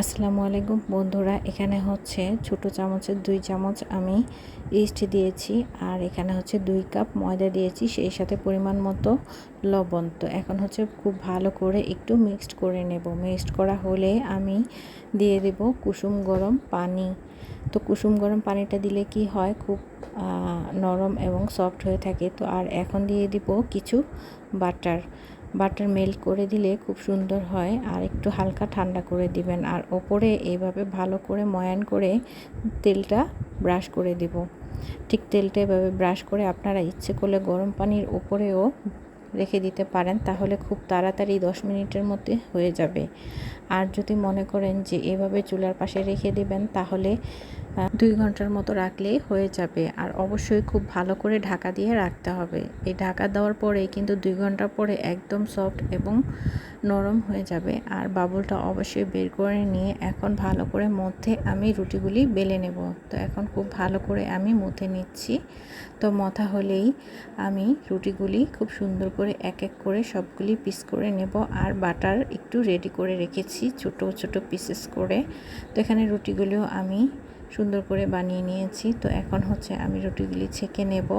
আসসালামু আলাইকুম বন্ধুরা, এখানে হচ্ছে ছোট চামচের দুই চামচ আমি ইস্ট দিয়েছি আর এখানে হচ্ছে দুই কাপ ময়দা দিয়েছি, সেই সাথে পরিমাণ মতো লবণ। তো এখন হচ্ছে খুব ভালো করে একটু মিক্সড করে নেব। মিক্সড করা হলে আমি দিয়ে দেব কুসুম গরম পানি। তো কুসুম গরম পানিটা দিলে কি হয়? খুব নরম এবং সফট হয়ে থাকে। তো আর এখন দিয়ে দিব কিছু বাটার। বাটার মেল্ট করে দিলে খুব সুন্দর হয় আর একটু হালকা ঠান্ডা করে দিবেন। আর ওপরে এইভাবে ভালো করে ময়ান করে তেলটা ব্রাশ করে দেব। ঠিক তেলটা এভাবে ব্রাশ করে আপনারা ইচ্ছে করলে গরম পানির ওপরেও রেখে দিতে পারেন, তাহলে খুব তাড়াতাড়ি দশ মিনিটের মধ্যে হয়ে যাবে। আর যদি মনে করেন যে এভাবে চুলার পাশে রেখে দেবেন, তাহলে দুই ঘণ্টার মতো রাখলেই হয়ে যাবে। আর অবশ্যই খুব ভালো করে ঢাকা দিয়ে রাখতে হবে। এই ঢাকা দেওয়ার পরে কিন্তু দুই ঘণ্টা পরে একদম সফট এবং নরম হয়ে যাবে। আর বাবুলটা অবশ্যই বের করে নিয়ে এখন ভালো করে মধ্যে আমি রুটিগুলি বেলে নেব। তো এখন খুব ভালো করে আমি মুথে নিচ্ছি। তো মথা হলেই আমি রুটিগুলি খুব সুন্দর করে এক এক করে সবগুলি পিস করে নেব। আর বাটার একটু রেডি করে রেখেছি, ছোট ছোট পিসেস করে। তো এখানে রুটিগুলিও আমি সুন্দর করে বানিয়ে নিয়েছি। তো এখন হচ্ছে আমি রুটিগুলি ছেঁকে নেব।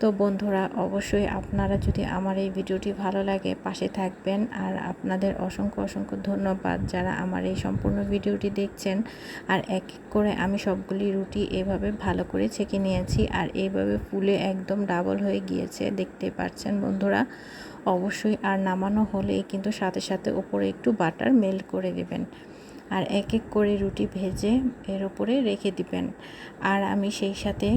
তো বন্ধুরা, অবশ্যই আপনারা যদি আমার এই ভিডিওটি ভালো লাগে পাশে থাকবেন। আর আপনাদের অসংখ্য অসংখ্য ধন্যবাদ যারা আমার এই সম্পূর্ণ ভিডিওটি দেখছেন। আর এক এক করে আমি সবগুলি রুটি এভাবে ভালো করে ছেঁকে নিয়েছি। আর এইভাবে ফুলে একদম ডাবল হয়ে গিয়েছে, দেখতে পাচ্ছেন বন্ধুরা? অবশ্যই আর নামানো হলেই কিন্তু সাথে সাথে ওপরে একটু বাটার মেল্ট করে দেবেন। আর এক এক করে রুটি ভেজে এর ওপরে রেখে দিবেন। আর আমি সেই সাথে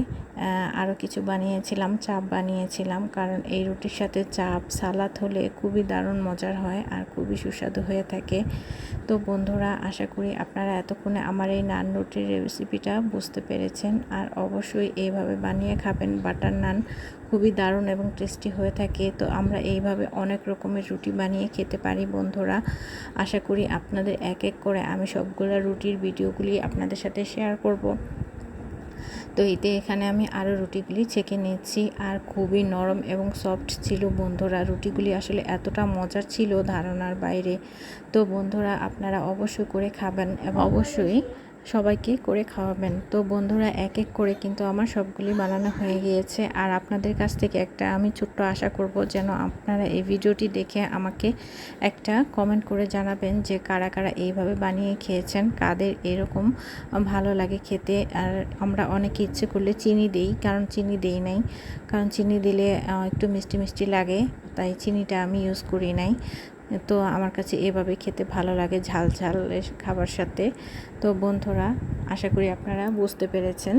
আরও কিছু বানিয়েছিলাম, চাপ বানিয়েছিলাম, কারণ এই রুটির সাথে চাপ, সালাদ হলে খুবই দারুণ মজার হয় আর খুবই সুস্বাদু হয়ে থাকে। তো বন্ধুরা, আশা করি আপনারা এতক্ষণে আমার এই নান রুটির রেসিপিটা বুঝতে পেরেছেন। আর অবশ্যই এইভাবে বানিয়ে খাবেন বাটার নান। খুবই দারুণ এবং টেস্টি হয়ে থাকে। তো আমরা এইভাবে অনেক রকমের রুটি বানিয়ে খেতে পারি বন্ধুরা। আশা করি আপনাদের এক এক করে আমি সবগুলো রুটির ভিডিওগুলি আপনাদের সাথে শেয়ার করব। তো এতে এখানে আমি আরও রুটিগুলি ছেঁকে নিচ্ছি। আর খুবই নরম এবং সফট ছিল বন্ধুরা। রুটিগুলি আসলে এতটা মজার ছিল ধারণার বাইরে। তো বন্ধুরা, আপনারা অবশ্যই করে খাবেন এবং অবশ্যই। সবাইকে করে খাওয়াবেন। তো বন্ধুরা এক এক করে কিন্তু আমার সবগুলি বানানো হয়ে গিয়েছে। আর আপনাদের কাছ থেকে একটা আমি ছোট্ট আশা করব যেন আপনারা এই ভিডিওটি দেখে আমাকে একটা কমেন্ট করে জানাবেন যে কারা কারা এইভাবে বানিয়ে খেয়েছেন, কাদের এরকম ভালো লাগে খেতে। আর আমরা অনেকে ইচ্ছে করলে চিনি দেই, কারণ চিনি দেই নাই। কারণ চিনি দিলে একটু মিষ্টি মিষ্টি লাগে, তাই চিনিটা আমি ইউজ করি নাই। তো আমার কাছে এভাবে খেতে ভালো লাগে ঝাল ঝাল খাবার সাথে। তো বন্ধুরা, আশা করি আপনারা বুঝতে পেরেছেন।